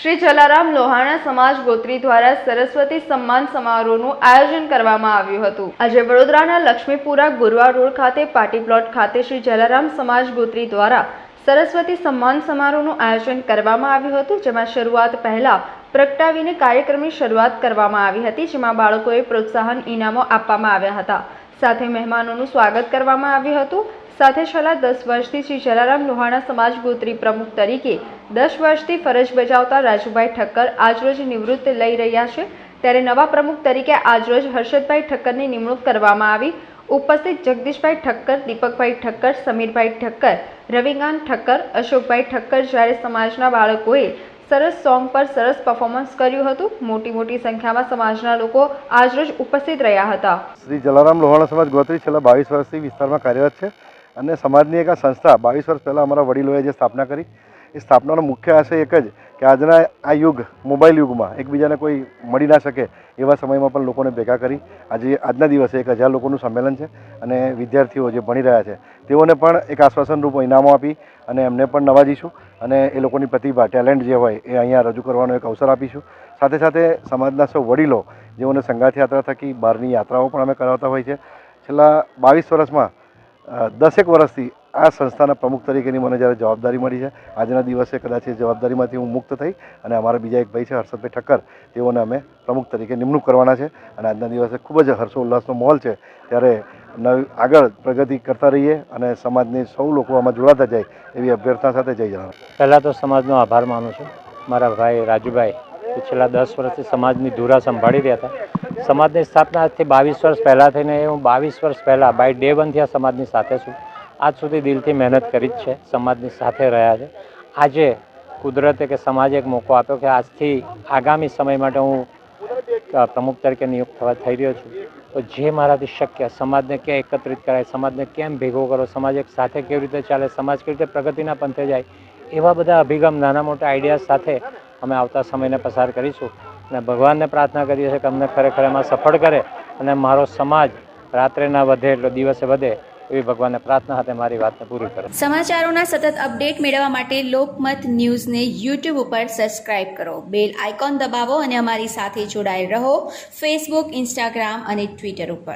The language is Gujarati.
શ્રી જલારામ લોહાણા સમાજ ગોત્રી દ્વારા સરસ્વતી સન્માન સમારોહનું આયોજન કરવામાં આવ્યું હતું. આજે વડોદરાના લક્ષ્મીપુરા ગુરવા રોડ ખાતે પાર્ટી પ્લોટ ખાતે શ્રી જલારામ સમાજ ગોત્રી દ્વારા સરસ્વતી સન્માન સમારોહનું આયોજન કરવામાં આવ્યું હતું, જેમાં શરૂઆત પહેલા પ્રગટાવીને કાર્યક્રમની શરૂઆત કરવામાં આવી હતી, જેમાં બાળકોએ પ્રોત્સાહન ઇનામો આપવામાં આવ્યા હતા. સાથે મહેમાનોનું સ્વાગત કરવામાં આવ્યું હતું. સાથે છેલ્લા દસ વર્ષથી શ્રી જલારામ લોહાણા સમાજ ગોત્રી પ્રમુખ તરીકે દસ વર્ષથી ફરજ બજાવતા રાજુભાઈ ઠક્કર આજરોજ નિવૃત્ત લઈ રહ્યા છે. ત્યારે નવા પ્રમુખ તરીકે આજરોજ હર્ષદભાઈ ઠક્કરની નિમણૂક કરવામાં આવી. ઉપસ્થિત જગદીશભાઈ ઠક્કર, દીપકભાઈ ઠક્કર, સમીરભાઈ ઠક્કર રવિકાંત ઠક્કર, અશોકભાઈ ઠક્કર જ્યારે સમાજના બાળકોએ સરસ સોંગ પર સરસ પરફોર્મન્સ કર્યું હતું. મોટી મોટી સંખ્યામાં સમાજના લોકો આજરોજ ઉપસ્થિત રહ્યા હતા. શ્રી જલારામ લોહાણા સમાજ ગોત્રી છેલ્લા બાવીસ વર્ષથી વિસ્તારમાં કાર્યરત છે અને સમાજની એક સંસ્થા બાવીસ વર્ષ પહેલાં અમારા વડીલોએ જે સ્થાપના કરી એ સ્થાપનાનો મુખ્ય આશય એક જ કે આજના આ યુગ, મોબાઈલ યુગમાં એકબીજાને કોઈ મળી ના શકે એવા સમયમાં પણ લોકોને ભેગા કરી આજે આજના દિવસે એક હજાર લોકોનું સંમેલન છે અને વિદ્યાર્થીઓ જે ભણી રહ્યા છે, તેઓને પણ એક આશ્વાસનરૂપ ઇનામો આપી અને એમને પણ નવાજીશું અને એ લોકોની પ્રતિભા, ટેલેન્ટ જે હોય એ અહીંયા રજૂ કરવાનો એક અવસર આપીશું. સાથે સાથે સમાજના સૌ વડીલો જેઓને સંગાથ યાત્રા થકી બહારની યાત્રાઓ પણ અમે કરાવતા હોય છે. છેલ્લા બાવીસ વર્ષમાં દસેક વર્ષથી આ સંસ્થાના પ્રમુખ તરીકેની મને જ્યારે જવાબદારી મળી છે, આજના દિવસે કદાચ એ જવાબદારીમાંથી હું મુક્ત થઈ અને અમારા બીજા એક ભાઈ છે, હર્ષદભાઈ ઠક્કર, તેઓને અમે પ્રમુખ તરીકે નિમણૂક કરવાના છે અને આજના દિવસે ખૂબ જ હર્ષોલ્લાસનો માહોલ છે. ત્યારે નવી આગળ પ્રગતિ કરતા રહીએ અને સમાજની સૌ લોકો આમાં જોડાતા જાય એવી અભ્યર્થના સાથે જઈ જવાનું પહેલાં તો સમાજનો આભાર માનું છું. મારા ભાઈ રાજુભાઈ છેલ્લા દસ વર્ષથી સમાજની ધૂરા સંભાળી રહ્યા હતા. સમાજની સ્થાપના આજથી બાવીસ વર્ષ પહેલાં થઈને હું બાવીસ વર્ષ પહેલાં બાય ડે વનથી આ સમાજની સાથે છું. આજ સુધી દિલથી મહેનત કરી જ છે, સમાજની સાથે રહ્યા છે. આજે કુદરતે કે સમાજે એક મોકો આપ્યો કે આજથી આગામી સમય માટે હું પ્રમુખ તરીકે નિયુક્ત થવા થઈ રહ્યો છું. તો જે મારાથી શક્ય, સમાજને ક્યાં એકત્રિત કરાય, સમાજને કેમ ભેગો કરો, સમાજ એક સાથે કેવી રીતે ચાલે, સમાજ કેવી રીતે પ્રગતિના પંથે જાય, એવા બધા અભિગમ, નાના મોટા આઈડિયા સાથે અમે આવતા સમયને પસાર કરીશું. અને ભગવાનને પ્રાર્થના કરીએ છીએ કે અમને ખરેખર એમાં સફળ કરે અને મારો સમાજ રાત્રે ના વધે એટલો દિવસે વધે એવી ભગવાનને પ્રાર્થના સાથે મારી વાતને પૂરી કરે. સમાચારોના સતત અપડેટ મેળવવા માટે લોકમત ન્યૂઝને યુટ્યુબ ઉપર સબસ્ક્રાઇબ કરો. બેલ આઇકોન દબાવો અને અમારી સાથે જોડાયેલ રહો ફેસબુક, ઇન્સ્ટાગ્રામ અને ટ્વિટર ઉપર.